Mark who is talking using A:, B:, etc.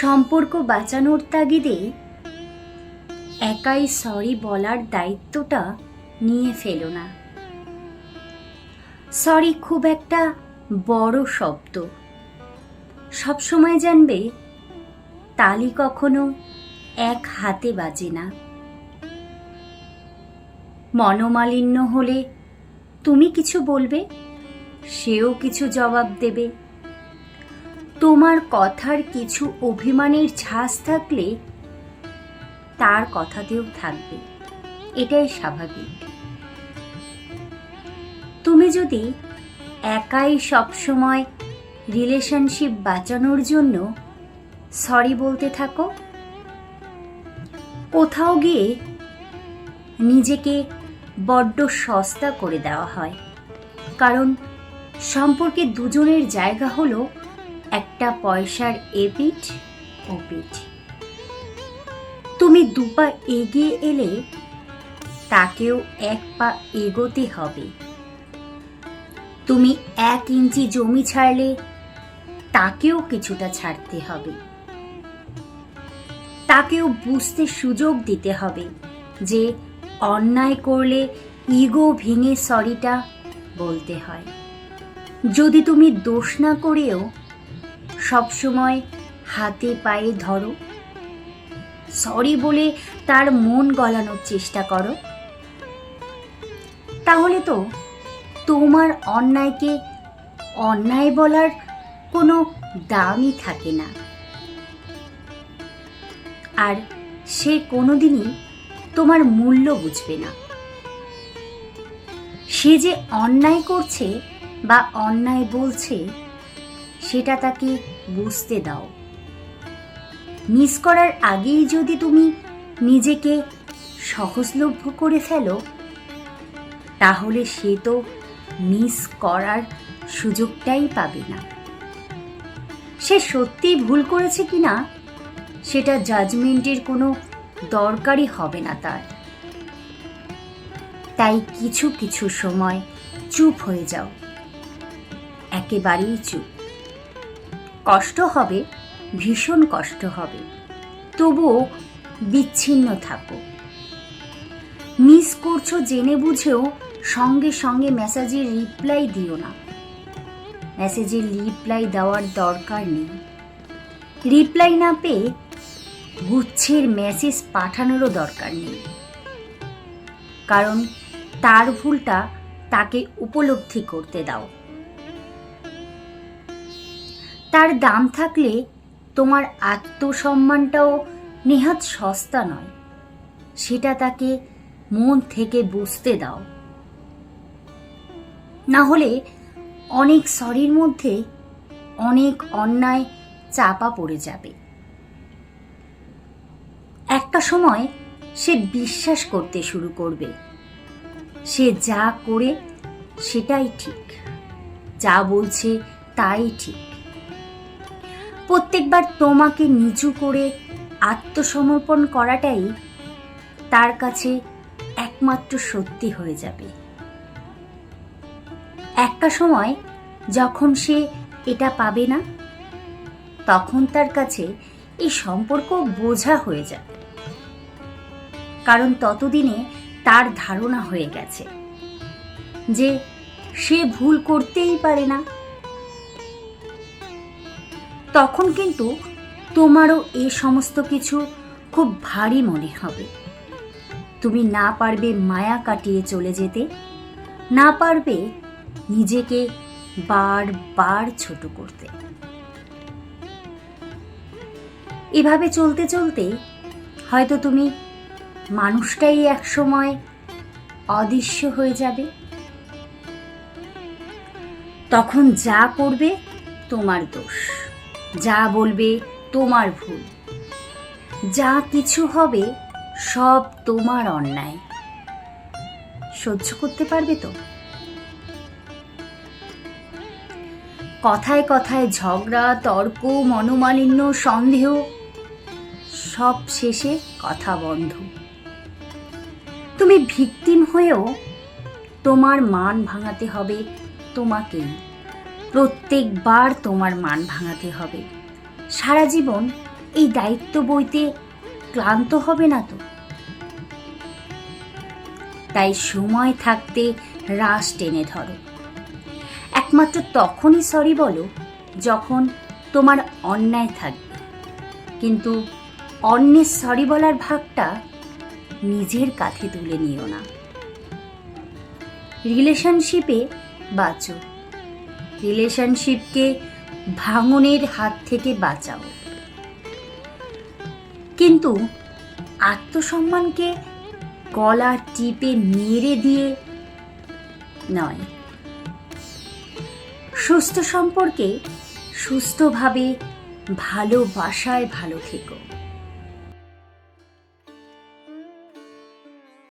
A: সম্পর্ক বাঁচানোর তাগিদে একাই সরি বলার দায়িত্বটা নিয়ে ফেলো না। সরি খুব একটা বড় শব্দ। সবসময় জানবে, তালি কখনো এক হাতে বাজে না। মনোমালিন্য হলে তুমি কিছু বলবে, সেও কিছু জবাব দেবে। তোমার কথার কিছু অভিমানের ঝাঁজ থাকলে তার কথাতেও থাকবে। এটাই স্বাভাবিক। তুমি যদি একাই সবসময় রিলেশনশিপ বাঁচানোর জন্য সরি বলতে থাকো, কোথাও গিয়ে নিজেকে বড্ড সস্তা করে দেওয়া হয়। কারণ সম্পর্কে দুজনের জায়গা হলো একটা পয়সার এপিঠ ও পিঠ তুমি দুপা এগিয়ে এলে তাকেও এক পা এগোতে হবে। তুমি এক ইঞ্চি জমি ছাড়লে তাকেও কিছুটা ছাড়তে হবে। তাকেও বুঝতে সুযোগ দিতে হবে যে অন্যায় করলে ইগো ভেঙে সরিটা বলতে হয়। যদি তুমি দোষ না করেও সবসময় হাতে পায়ে ধরো। সরি বলে তার মন গলানোর চেষ্টা করো। তাহলে তো তোমার অন্যায়কে অন্যায় বলার কোনো দামই থাকে না। আর সে কোনোদিনই তোমার মূল্য বুঝবে না। সে যে অন্যায় করছে বা অন্যায় বলছে, সেটা তাকে বুঝতে দাও। মিস করার আগেই যদি তুমি নিজেকে সহজলভ্য করে ফেলো, তাহলে সে তো মিস করার সুযোগটাই পাবে না। সে সত্যিই ভুল করেছে কিনা সেটা জাজমেন্টের কোনো দরকারই হবে না তার। তাই কিছু কিছু সময় চুপ হয়ে যাও। একেবারেই চুপ। কষ্ট হবে, ভীষণ কষ্ট হবে। তবুও বিচ্ছিন্ন থাকো। মিস করছ জেনে বুঝেও সঙ্গে সঙ্গে মেসেজের রিপ্লাই দিও না। মেসেজের রিপ্লাই দেওয়ার দরকার নেই। রিপ্লাই না পেয়ে গুচ্ছের মেসেজ পাঠানোরও দরকার নেই। কারণ তার ভুলটা তাকে উপলব্ধি করতে দাও। তার দাম থাকলে তোমার আত্মসম্মানটাও নেহাত সস্তা নয়। সেটা তাকে মন থেকে বুঝতে দাও। না হলে অনেক সরির মধ্যে অনেক অন্যায় চাপা পড়ে যাবে। একটা সময় সে বিশ্বাস করতে শুরু করবে। সে যা করে সেটাই ঠিক। যা বলছে তাই ঠিক। প্রত্যেকবার তোমাকে নিচু করে আত্মসমর্পণ করাটাই তার কাছে একমাত্র সত্যি হয়ে যাবে। একটা সময় যখন সে এটা পাবে না, তখন তার কাছে এই সম্পর্ক বোঝা হয়ে যাবে কারণ ততদিনে তার ধারণা হয়ে গেছে যে সে ভুল করতেই পারে না। তখন কিন্তু তোমারও এ সমস্ত কিছু খুব ভারী মনে হবে। তুমি না পারবে মায়া কাটিয়ে চলে যেতে, না পারবে নিজেকে বারবার ছোট করতে। এভাবে চলতে চলতে হয়তো তুমি মানুষটাই এক সময় অদৃশ্য হয়ে যাবে। তখন যা করবে তোমার দোষ। যা বলবে তোমার ভুল। যা কিছু হবে, সব তোমার অন্যায়। সহ্য করতে পারবে তো? কথায় কথায় ঝগড়া, তর্ক, মনোমালিন্য, সন্দেহ, সব শেষে কথা বন্ধ। তুমি ভিকটিম হয়েও তোমার মান ভাঙাতে হবে তোমাকেই। প্রত্যেকবার তোমার মান ভাঙাতে হবে। সারা জীবন এই দায়িত্ব বইতে ক্লান্ত হবে না তো? তাই সময় থাকতে রাস টেনে ধরো। একমাত্র তখনই সরি বলো, যখন তোমার অন্যায় থাকবে। কিন্তু অন্যের সরি বলার ভাগটা নিজের কাঁধে তুলে নিও না। রিলেশনশিপে বাঁচো। রিলেশনশিপকে ভাঙনের হাত থেকে বাঁচাও। কিন্তু আত্মসম্মানকে গলা টিপে মেরে দিয়ে নয়। সুস্থ সম্পর্কে সুস্থভাবে ভালোবাসায় ভালো থেকো।